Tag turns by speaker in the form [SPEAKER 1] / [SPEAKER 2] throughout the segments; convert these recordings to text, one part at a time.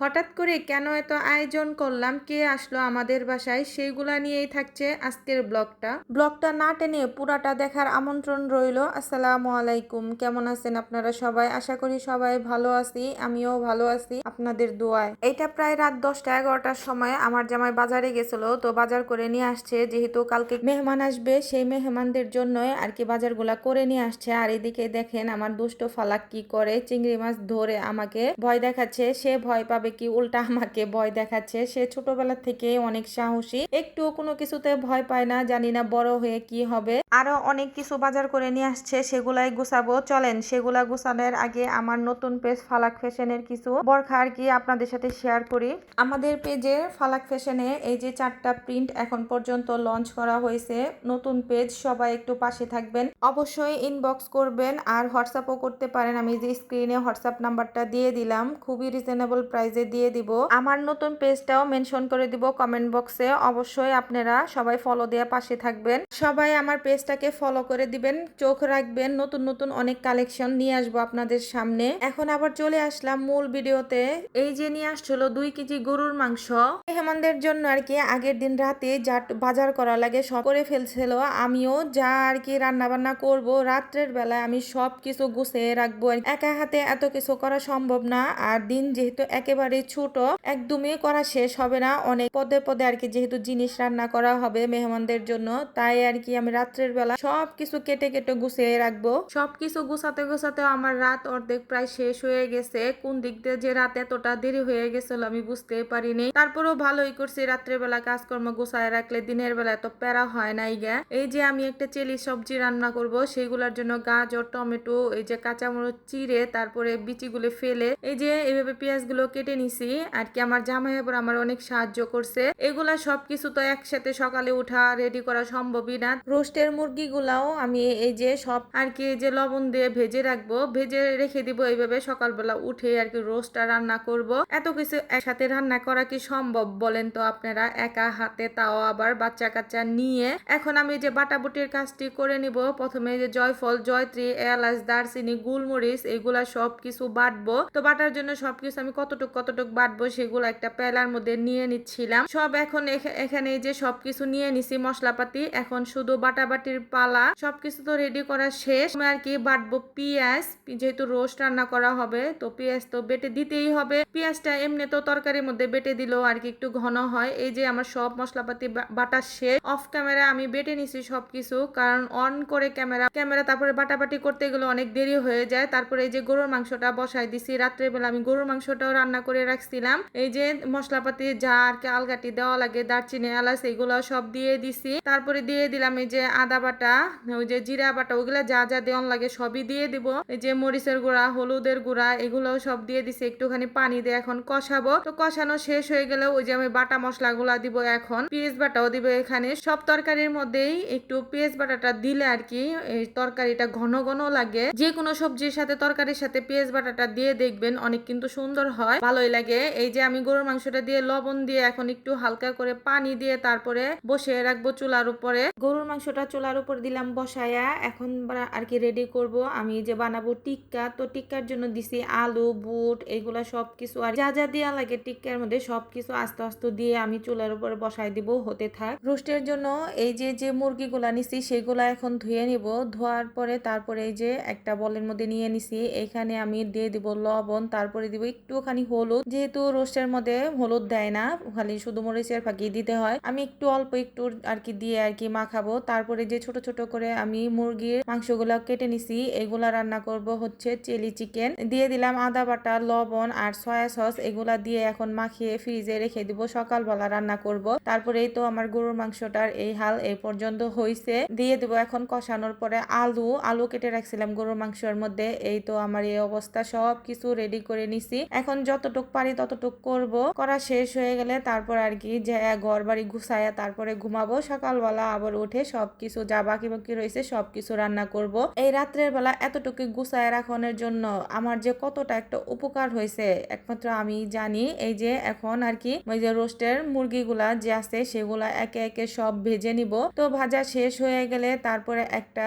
[SPEAKER 1] হঠাৎ করে কেন এত আয়োজন করলাম? কে আসলো আমাদের বাসায়? সেইগুলা নিয়েই থাকছে আজকের ব্লগটা। ব্লগটা না টেনে পুরাটা দেখার আমন্ত্রণ রইল। আসসালামু আলাইকুম। কেমন আছেন আপনারা সবাই? আশা করি সবাই ভালো আছি। আমিও ভালো আছি আপনাদের দোয়ায়। এটা প্রায় রাত দশটা, এগারোটার সময় আমার জামাই বাজারে গেছিল, তো বাজার করে নিয়ে আসছে। যেহেতু কালকে মেহমান আসবে, সেই মেহমানদের জন্যই আর কি বাজারগুলা করে নিয়ে আসছে। আর এদিকে দেখেন আমার দুষ্ট ফালাক কি করে চিংড়ি মাছ ধরে আমাকে ভয় দেখাচ্ছে। সে ভয় পাবে কি উল্টা আমাকে ভয় দেখাচ্ছে। সে ছোটবেলা থেকে অনেক সাহসী। একটু কোনো কিছুতে ভয় পায় না, জানি না বড় হয়ে কি হবে। আরও অনেক কিছু বাজার করে নিয়ে আসছে, সেগুলাই গুছাবো। চলেন, সেগুলা গুছানোর আগে আমার নতুন পেজ ফালাক ফ্যাশনের কিছু বরখা আর কি আপনাদের সাথে শেয়ার করি। আমাদের পেজে ফালাক ফ্যাশনে এই যে চারটা প্রিন্ট এখন পর্যন্ত লঞ্চ করা হয়েছে। নতুন পেজ, সবাই একটু পাশে থাকবেন। অবশ্যই ইনবক্স করবেন আর হোয়াটসঅ্যাপও করতে পারেন। আমি যে স্ক্রিনে হোয়াটসঅ্যাপ নাম্বারটা দিয়ে দিলাম, খুবই রিজনেবল প্রাইসে দিয়ে দিব। আমার নতুন পেজটাও মেনশন করে দিব কমেন্ট বক্সে। অবশ্যই আপনারা সবাই ফলো দেওয়া পাশে থাকবেন। সবাই আমার পেজটাকে ফলো করে দিবেন। চোখ রাখবেন। নতুন নতুন অনেক কালেকশন নিয়ে আসব আপনাদের সামনে। এখন আবার চলে আসলাম মূল ভিডিওতে। এই যে নিয়ে আসছিল দুই কেজি গরুর মাংস। মেহমানদের জন্য আর কি আগের দিন রাতে যা বাজার করা লাগে, সব করে ফেলছিল। আমিও যা আর কি রান্না বান্না করব, রাত্রের বেলায় আমি সব কিছু গুছিয়ে রাখব। একা হাতে এত কিছু করা সম্ভব না। আর দিন যেহেতু একেবারে ছোট, একদমই করা শেষ হবে না। অনেক পদে পদে আর কি যেহেতু জিনিস রান্না করা হবে মেহমানদের জন্য, তাই আর কি আমি রাত্রের বেলা সব কিছু কেটে কেটে গুছিয়ে রাখব। সব কিছু গুছাতে গুছাতে আমার রাত অর্ধেক প্রায় শেষ হয়ে গেছে। কোন দিক দিয়ে যে রাত এতটা দেরি হয়ে গেছিল আমি বুঝতে পারিনি। তারপরেও ভালোই করছি, রাত্রের বেলা কাজকর্ম গুছায় রাখলে দিনের বেলা এত প্যারা হয় নাই গা। এই যে আমি একটা চেলি সবজি রান্না করব, সেইগুলোর জন্য গাজর, টমেটো, এই যে কাঁচামরিচ চিড়ে, তারপরে বিচিগুলো ফেলে, এই যে এইভাবে পেঁয়াজগুলো কেটে নিছি। আর কি আমার জামাই আবার আমার অনেক সাহায্য করছে। এগুলা সবকিছু তো একসাথে সকালে উঠা রেডি করা সম্ভবই না। রোস্টের মুরগিগুলাও আমি এই যে সব আর কি যে লবণ দিয়ে ভেজে রাখব, ভেজে রেখে দিব এইভাবে সকালবেলা উঠে আর কি রোস্টটা রান্না করব। এত কিছু একসাথে রান্না করা কি সম্ভব বলেন তো আপনারা? একা হাতে তাও আবার বাচ্চা কাচ্চা নিয়ে। এখন আমি যে বাটাবুটির কাজটি করে নিব, প্রথমে যে জয়ফল, জয়ত্রী, এলাচ, দারচিনি, গুলমরিচ, এগুলা সব কিছু বাটবো। তো বাটার জন্য সবকিছু আমি কতটুক কতটুক বাটবো সেগুলো একটা পেলার মধ্যে নিয়ে নিচ্ছিলাম। সব এখন এখানে যে সবকিছু নিয়ে নিছি মশলাপাতি, এখন শুধু বাটাবাটির পালা। সবকিছু তো রেডি করা শেষ। আর কি বাটবো পেঁয়াজ যেহেতু রোস্ট রান্না করা হবে, তো পেঁয়াজ তো বেটে দিতেই হবে। পেঁয়াজটা এমনি তো তরকারির মধ্যে বেটে দিলেও আর কি একটু ঘন হয়। এই যে আমার সব মশলাপাতি বাটা শেষ। অফ ক্যামেরা আমি বেটে নিছি সবকিছু, কারণ অন করে ক্যামেরা ক্যামেরা তারপরে বাটাবাটি করতে গেলে অনেক দেরি হয়ে যায়। তারপরে এই যে গরুর মাংসটা বসাই দিছি, রাত্রেবেলা আমি গরুর মাংসটাও রান্না করে রাখছিলাম। এই যে মশলাপাতি যা আর কি আলগাটি দেওয়া লাগে, দারচিনি, এলাচ, এগুলো সব দিয়ে দিছি। তারপরে দিয়ে দিলাম এই যে আদা বাটা, ওই যে জিরা বাটা, ওগুলা যা যা দেওয়ান লাগে সবই দিয়ে দিব। এই যে মরিচের গুঁড়া, হলুদের গুঁড়া, এগুলোও সব দিয়ে দিছি। একটুখানি পানি দিয়ে এখন কষাবো। তো কষানো শেষ হয়ে গেলে ওই যে আমি বাটা মশলাগুলা দিব এখন। পেঁয়াজ বাটাও দিব এখানে। সব তরকারির মধ্যেই একটু পেঁয়াজ বাটাটা দিলে আর কি, এই তরকারিটা ঘন ঘন লাগে। যে কোনো সবজির সাথে, তরকারির সাথে পেঁয়াজ বাটাটা দিয়ে দেখবেন, অনেক কিন্তু সুন্দর হয়। ভালোই লাগে। এই যে আমি গরুর মাংসটা দিয়ে লবণ দিয়ে এখন একটু হালকা করে পানি দিয়ে তারপরে বসিয়ে রাখব চুলার উপরে। গরুর মাংসটা চুলার উপর দিলাম বসায়া। এখন আর কি রেডি করব। আমি যে বানাবো টিক্কা, তো টিক্কার জন্য দিছি আলু, বুট, এগুলা সব কিছু আর যা যা দেওয়া লাগে টিক্কার মধ্যে সব কিছু আস্তে আস্তে দিয়ে আমি চুলার উপরে বসাই দিব, হতে থাক। রোস্টের জন্য এই যে যে মুরগিগুলা নিছি সেগুলা এখন ধুয়ে নিব। ধোয়ার পরে তারপরে এই যে একটা বলের মধ্যে নিয়ে নিছি। এখানে আমি দিয়ে দিব লবণ, তারপরে দিব একটুখানি হলুদ। যেহেতু রোস্টের মধ্যে হলুদ দেয় না, খালি শুধু মরিচের ফাঁকি দিতে হয়। আমি একটু অল্প একটু আর কি দিয়ে আর কি মাখাবো। তারপরে যে ছোট ছোট করে আমি মুরগির মাংসগুলো কেটে নিছি, এগুলা রান্না করব হচ্ছে চিলি চিকেন দিয়ে দিলাম আদা বাটা, লবণ আর সয়া সস এগুলা দিয়ে এখন মাখিয়ে ফ্রিজে রেখে দিব, সকালবেলা রান্না করব। তারপরে এই তো আমার গরুর মাংসটার এই হাল এই পর্যন্ত হইছে। দিয়ে দিব এখন কষানোর পরে আলু আলু কেটে রাখছিলাম গরুর মাংসের মধ্যে, এই তো আমার এই অবস্থা সব কিছু রেডি করে নিছি। এখন যতটুক পারি ততটুক করব। করা শেষ হয়ে গেলে তারপর আর কি যে ঘর বাড়ি গুছায়া তারপরে ঘুমাবো। সকালবেলা আবার উঠে সব কিছু যা বাকি বাকি রয়েছে সব কিছু রান্না করব। এই রাত্রের বেলা এতটুকু গুছায় রাখানোর জন্য আমার যে কতটা একটা উপকার হয়েছে একমাত্র আমি জানি। এই যে, এখন আর কি ওই যে রোস্টের মুরগিগুলা যে আছে সেগুলা একে একে সব ভেজে নিব। তো ভাজা শেষ হয়ে গেলে তারপরে একটা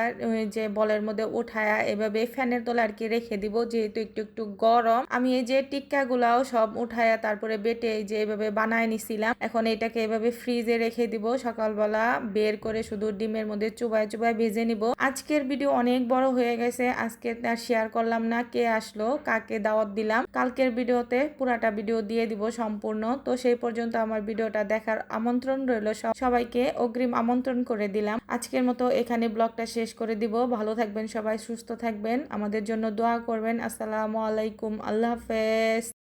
[SPEAKER 1] যে বলের মধ্যে উঠায়া এভাবে ফ্যানের তলে আর কি রেখে দিব যেহেতু একটু একটু গরম। আমি এই যে টিক্কা গুলাও সব উঠায়া তারপরে বেটে এই যে এভাবে বানায় নিছিলাম। এখন এটাকে এভাবে ফ্রিজে রেখে দিব। সকালবেলা বের করে শুধু ডিমের মধ্যে চুবায় চুবায় ভেজে নিব। আজকের ভিডিও অনেক বড় হয়ে গেছে। আজকে আর শেয়ার করলাম না কে আসলো, কাকে দাওয়াত দিলাম। কালকের ভিডিওতে পুরাটা ভিডিও দিয়ে দিব সম্পূর্ণ। তো সেই পর্যন্ত আমার ভিডিওটা দেখার আমন্ত্রণ রইল সবাইকে অগ্রিম আমন্ত্রণ করে দিলাম। আজকের মতো এখানে ব্লগটা শেষ করে দিব। ভালো থাকবেন সবাই, সুস্থ থাকবেন। আমাদের জন্য দোয়া করবেন। আসসালামু আলাইকুম। আল্লাহ হাফেজ।